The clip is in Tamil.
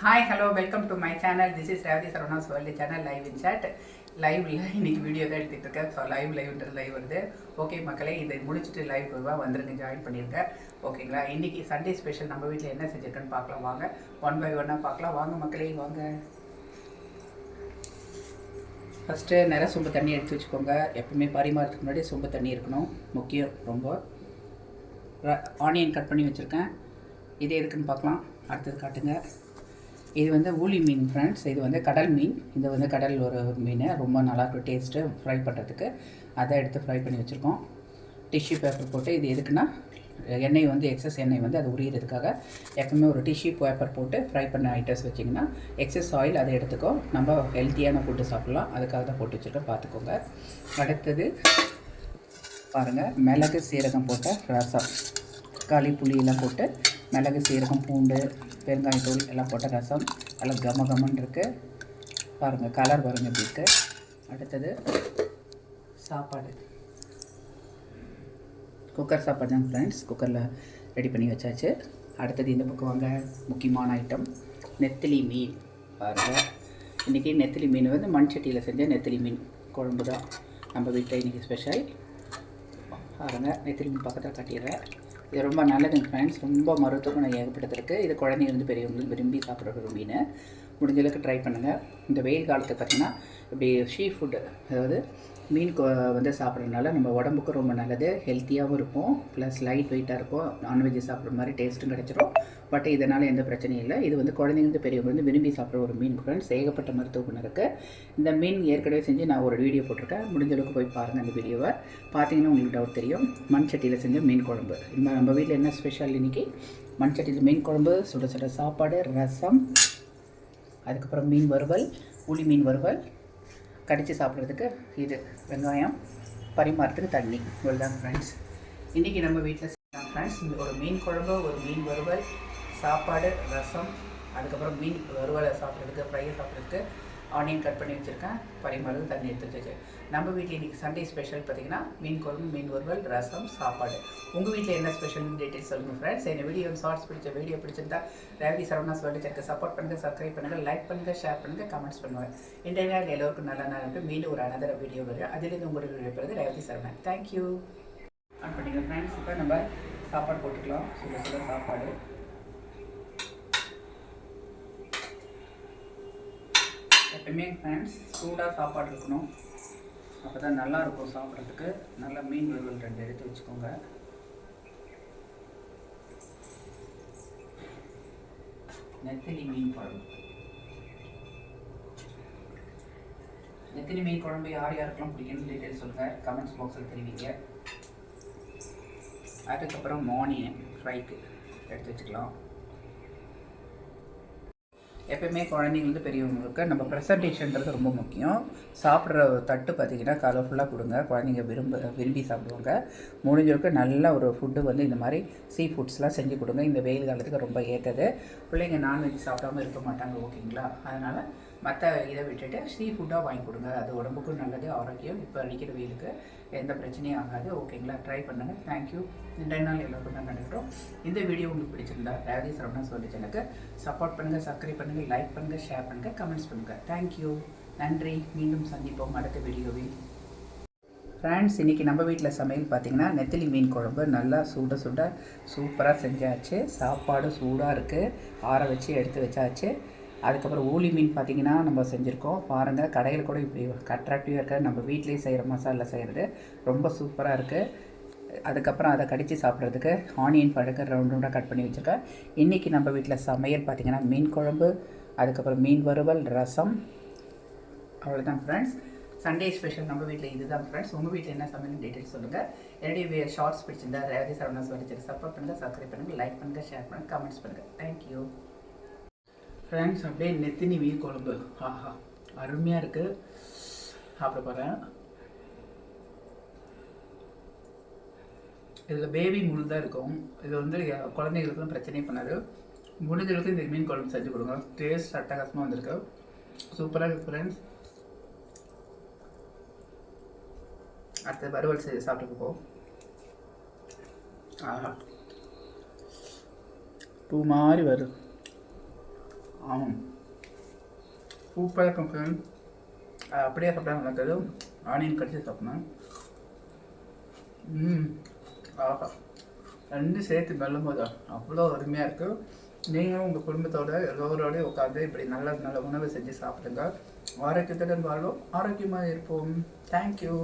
Hi hello welcome to my channel this is Revathi Saravana's world channel live in chat. லைவ்ல இன்னைக்கு வீடியோ தான் எடுத்துகிட்டு இருக்கேன். ஸோ லைவ் லைவ்ன்றது லைவ் வருது. ஓகே மக்களே இதை முடிச்சுட்டு லைவ் வருவா வந்துருங்க ஜாயின் பண்ணியிருக்கேன் ஓகேங்களா இன்னைக்கு சண்டே ஸ்பெஷல் நம்ம வீட்டில் என்ன செஞ்சுருக்கேன்னு பார்க்கலாம். வாங்க. ஒன் பை ஒன்னாக பார்க்கலாம். வாங்க மக்களே வாங்க. ஃபஸ்ட்டு நிறைய சொம்பு தண்ணி எடுத்து வச்சுக்கோங்க. எப்பவுமே பரிமாறதுக்கு முன்னாடி சொம்பு தண்ணி இருக்கணும். முக்கியம் ரொம்ப. ஆனியன் கட் பண்ணி வச்சுருக்கேன். இது எதுக்குன்னு பார்க்கலாம். அடுத்தது காட்டுங்க. இது வந்து ஊளி மீன் ஃப்ரெண்ட்ஸ் இது வந்து கடல் மீன். இது வந்து கடல் ஒரு மீன். ரொம்ப நல்லாயிருக்கும் டேஸ்ட்டு ஃப்ரை பண்ணுறதுக்கு அதை எடுத்து ஃப்ரை பண்ணி வச்சுருக்கோம். டிஷ்யூ பேப்பர் போட்டு இது எதுக்குன்னா எண்ணெய் வந்து எக்ஸஸ் எண்ணெய் வந்து அது உரியறதுக்காக எப்பவுமே ஒரு டிஷ்யூ பேப்பர் போட்டு ஃப்ரை பண்ண ஐட்டம்ஸ் வச்சிங்கன்னா எக்ஸஸ் ஆயில் அதை எடுத்துக்கோ. நம்ம ஹெல்த்தியான ஃபுட்டு சாப்பிட்லாம். அதுக்காக தான் போட்டு வச்சுருக்கோம். பார்த்துக்கோங்க. அடுத்தது பாருங்கள் மிளகு சீரகம் போட்ட ரசம். தக்காளி புளியெல்லாம் போட்டு மிளகு சீரகம் பூண்டு பெருங்காயத்தூள் எல்லாம் போட்ட ரசம். எல்லாம் கம கமன்னு இருக்குது பாருங்கள் கலர் பாருங்கள் எப்படி இருக்குது அடுத்தது சாப்பாடு. குக்கர் சாப்பாடு தான் ஃப்ரெண்ட்ஸ் குக்கரில் ரெடி பண்ணி வச்சாச்சு. அடுத்தது இந்த பக்கம் வாங்க முக்கியமான ஐட்டம் நெத்திலி மீன். பாருங்கள் இன்றைக்கி நெத்திலி மீன் வந்து மண் சட்டியில் செஞ்ச நெத்திலி மீன். குழம்பு தான் நம்ம வீட்டில் இன்றைக்கி ஸ்பெஷல் பாருங்கள் நெத்திலி மீன் பக்கத்தில் கட்டிடுறேன். இது ரொம்ப நல்லதுங்க ஃப்ரெண்ட்ஸ் ரொம்ப மருத்துவ குணம் ஏகப்பட்டது இருக்குது இது குழந்தைங்க வந்து பெரியவங்களும் விரும்பி சாப்பிட்ற ஒரு மீன். முடிஞ்சளவுக்கு ட்ரை பண்ணுங்கள் இந்த வெயில் காலத்துக்கு பார்த்திங்கன்னா இப்படி ஷீ ஃபுட்டு அதாவது மீன் கொ- வந்து சாப்பிட்றதுனால நம்ம உடம்புக்கு ரொம்ப நல்லது ஹெல்த்தியாகவும் இருக்கும் ப்ளஸ் லைட் வெயிட்டாக இருக்கும். நான்வெஜ் சாப்பிட்ற மாதிரி டேஸ்ட்டும் கிடச்சிரும். பட் இதனால் எந்த பிரச்சனையும் இல்லை. இது வந்து குழந்தைங்க பெரியவங்க வந்து விரும்பி சாப்பிட்ற ஒரு மீன் ஃப்ரெண்ட்ஸ் ஏகப்பட்ட மருத்துவ குணம் இருக்குது இந்த மீன் ஏற்கனவே செஞ்சு நான் ஒரு வீடியோ போட்டிருக்கேன். முடிஞ்ச அளவுக்கு போய் பாருங்கள் அந்த வீடியோவை பார்த்தீங்கன்னா உங்களுக்கு டவுட் தெரியும். மண் சட்டியில் செஞ்ச மீன் குழம்பு. இந்த நம்ம வீட்டில் என்ன ஸ்பெஷல் இன்னைக்கு? மண் சட்டியில் மீன் குழம்பு சுட சுட சாப்பாடு ரசம் அதுக்கப்புறம் மீன் வறுவல் புளி மீன் வறுவல் கடித்து சாப்பிட்றதுக்கு இது வெங்காயம் பரிமாறத்துக்கு தண்ணி. இவ்வளோதான் ஃப்ரெண்ட்ஸ் இன்றைக்கி நம்ம வீட்டில் ஃப்ரெண்ட்ஸ் ஒரு மீன் குழம்பு ஒரு மீன் வறுவல் சாப்பாடு ரசம் அதுக்கப்புறம் மீன் வறுவலை சாப்பிட்றதுக்கு ஃப்ரையை சாப்பிட்றதுக்கு ஆனியன் கட் பண்ணி வச்சுருக்கேன் பரிமாறது தண்ணி எடுத்து வச்சுருக்கு நம்ம வீட்டில் இன்றைக்கி சண்டே ஸ்பெஷல் பார்த்தீங்கன்னா மீன் குழம்பு மீன் வறுவல் ரசம் சாப்பாடு உங்கள் வீட்டில் என்ன ஸ்பெஷல்னு டீட்டெயில்ஸ் சொல்லுங்கள் ஃப்ரெண்ட்ஸ் என்ன வீடியோ ஷார்ட்ஸ் பிடிச்ச வீடியோ பிடிச்சிருந்தா ரேவி சரவணா சொல்லிச்சிருக்கு சப்போர்ட் பண்ணுங்கள் சப்ஸ்கிரைப் பண்ணுங்கள் லைக் பண்ணுங்கள் ஷேர் பண்ணுங்கள் கமெண்ட்ஸ் பண்ணுங்கள் இன்றைய நாள் எல்லோருக்கும் நல்ல நாள் மீண்டும் ஒரு அனதர வீடியோ வருது அதிலிருந்து உங்களுக்கு விடைபெறுது Revathi Saravanan thank you on பண்ணிக்கலாம் ஃப்ரெண்ட்ஸ் இப்போ நம்ம சாப்பாடு போட்டுக்கலாம் சுட சுட சாப்பாடு எப்பவுமே ஃப்ரெண்ட்ஸ் சூடாக சாப்பாடு இருக்கணும். அப்போ தான் நல்லா இருக்கும் சாப்பிட்றதுக்கு. நல்லா மீன் வறுவல் ரெண்டு எடுத்து வச்சுக்கோங்க. நெத்திலி மீன் குழம்பு. நெத்திலி மீன் குழம்பு யார் யாருக்கெல்லாம் பிடிக்கும்னு டீட்டெயில் சொல்லுங்கள் கமெண்ட்ஸ் பாக்ஸில் தெரிவிங்க. அதுக்கப்புறம் மார்னிங் ஃப்ரைக்கு எடுத்து வச்சுக்கலாம். எப்பயுமே குழந்தைங்களுக்கு பெரியவங்களுக்கு நம்ம ப்ரெசன்டேஷன்றது ரொம்ப முக்கியம். சாப்பிட்ற தட்டு பார்த்திங்கன்னா கலர்ஃபுல்லாக கொடுங்க. குழந்தைங்க விரும்ப விரும்பி சாப்பிடுவாங்க. முடிஞ்சவருக்கு நல்ல ஒரு ஃபுட்டு வந்து இந்த மாதிரி சீ ஃபுட்ஸ்லாம் செஞ்சு கொடுங்க. இந்த வெயில் காலத்துக்கு ரொம்ப ஏற்றது பிள்ளைங்க நான்வெஜ் சாப்பிடாம இருக்க மாட்டாங்க ஓகேங்களா அதனால் மற்ற இதை விட்டுட்டு சீ ஃபுட்டாக வாங்கி கொடுங்க. அது உடம்புக்கும் நல்லது ஆரோக்கியம். இப்போ அடிக்கிற வெயிலுக்கு எந்த பிரச்சனையும் ஆகாது. ஓகேங்களா ட்ரை பண்ணுங்கள் தேங்க்யூ இந்த நாள் எல்லோருக்கும் தான் நினைக்கிறோம் இந்த வீடியோ உங்களுக்கு பிடிச்சிருந்தா ரேவதி சரவணா சொல்லி எனக்கு சப்போர்ட் பண்ணுங்கள் சப்ஸ்கிரைப் பண்ணுங்கள் லைக் பண்ணுங்கள் ஷேர் பண்ணுங்கள் கமெண்ட்ஸ் பண்ணுங்கள் தேங்க்யூ நன்றி. மீண்டும் சந்திப்போம் அடுத்த வீடியோவில். ஃப்ரெண்ட்ஸ் இன்றைக்கி நம்ம வீட்டில் சமையல் பார்த்திங்கன்னா நெத்திலி மீன் குழம்பு. நல்லா சுட சுட சூப்பராக செஞ்சாச்சு. சாப்பாடு சூடாக இருக்குது ஆற வச்சு எடுத்து வச்சாச்சு. அதுக்கப்புறம் ஊளி மீன் பார்த்திங்கன்னா நம்ம செஞ்சுருக்கோம். பாருங்கள் கடையில் கூட இப்படி அட்ராக்டிவாக இருக்க நம்ம வீட்லேயே செய்கிற மசாலா செய்கிறது ரொம்ப சூப்பராக இருக்குது அதுக்கப்புறம் அதை கடித்து சாப்பிட்றதுக்கு ஆனியன் பழக்க ரவுண்ட் ரவுண்டாக கட் பண்ணி வச்சுருக்கேன். இன்றைக்கி நம்ம வீட்டில் சமையல் பார்த்திங்கன்னா மீன் குழம்பு அதுக்கப்புறம் மீன் வறுவல் ரசம். அவ்வளோதான் ஃப்ரெண்ட்ஸ் சண்டே ஸ்பெஷல் நம்ம வீட்டில் இதுதான் ஃப்ரெண்ட்ஸ் உங்கள் வீட்டில் என்ன சமையல் டீட்டெயில்ஸ் சொல்லுங்கள் என்னுடைய ஷார்ட்ஸ் பிடிச்சிருந்தா ரேவதி சரவணா சொல்லி சப்போர்ட் பண்ணுங்கள் சப்ஸ்கிரைப் பண்ணுங்கள் லைக் பண்ணுங்கள் ஷேர் பண்ணுங்கள் கமெண்ட்ஸ் பண்ணுங்கள் தேங்க்யூ ஃப்ரெண்ட்ஸ் அப்படியே நெத்தினி மீன் குழம்பு. ஆஹா அருமையாக இருக்குது சாப்பிட போகிறேன் இதில் பேபி முழு தான் இருக்கும். இது வந்து குழந்தைகளுக்கும் பிரச்சனையே பண்ணாது. முடிஞ்சளவுக்கு இந்த மீன் குழம்பு செஞ்சு கொடுங்க. டேஸ்ட் அட்டகாசமாக வந்திருக்கு. சூப்பராக இருக்குது ஃப்ரெண்ட்ஸ் அடுத்த வறுவல் செய்து சாப்பிட்டு போ ஆஹா. பூ மாதிரி வரும் ஆமாம். சூப்பராக இருக்கும் ஃப்ரெண்ட் அப்படியே சாப்பிட்டா நல்லா இருக்காது. ஆனியன் கடிச்சு சாப்பிடணும். ம் ஆஹா. ரெண்டு சேர்த்து மெல்லும் போது அவ்வளோ அருமையாக இருக்குது நீங்களும் உங்கள் குடும்பத்தோட எல்லோரோடய உட்காந்து இப்படி நல்ல நல்ல உணவு செஞ்சு சாப்பிடுங்க. ஆரோக்கியத்துடன் வாழும். ஆரோக்கியமாக இருப்போம். தேங்க்யூ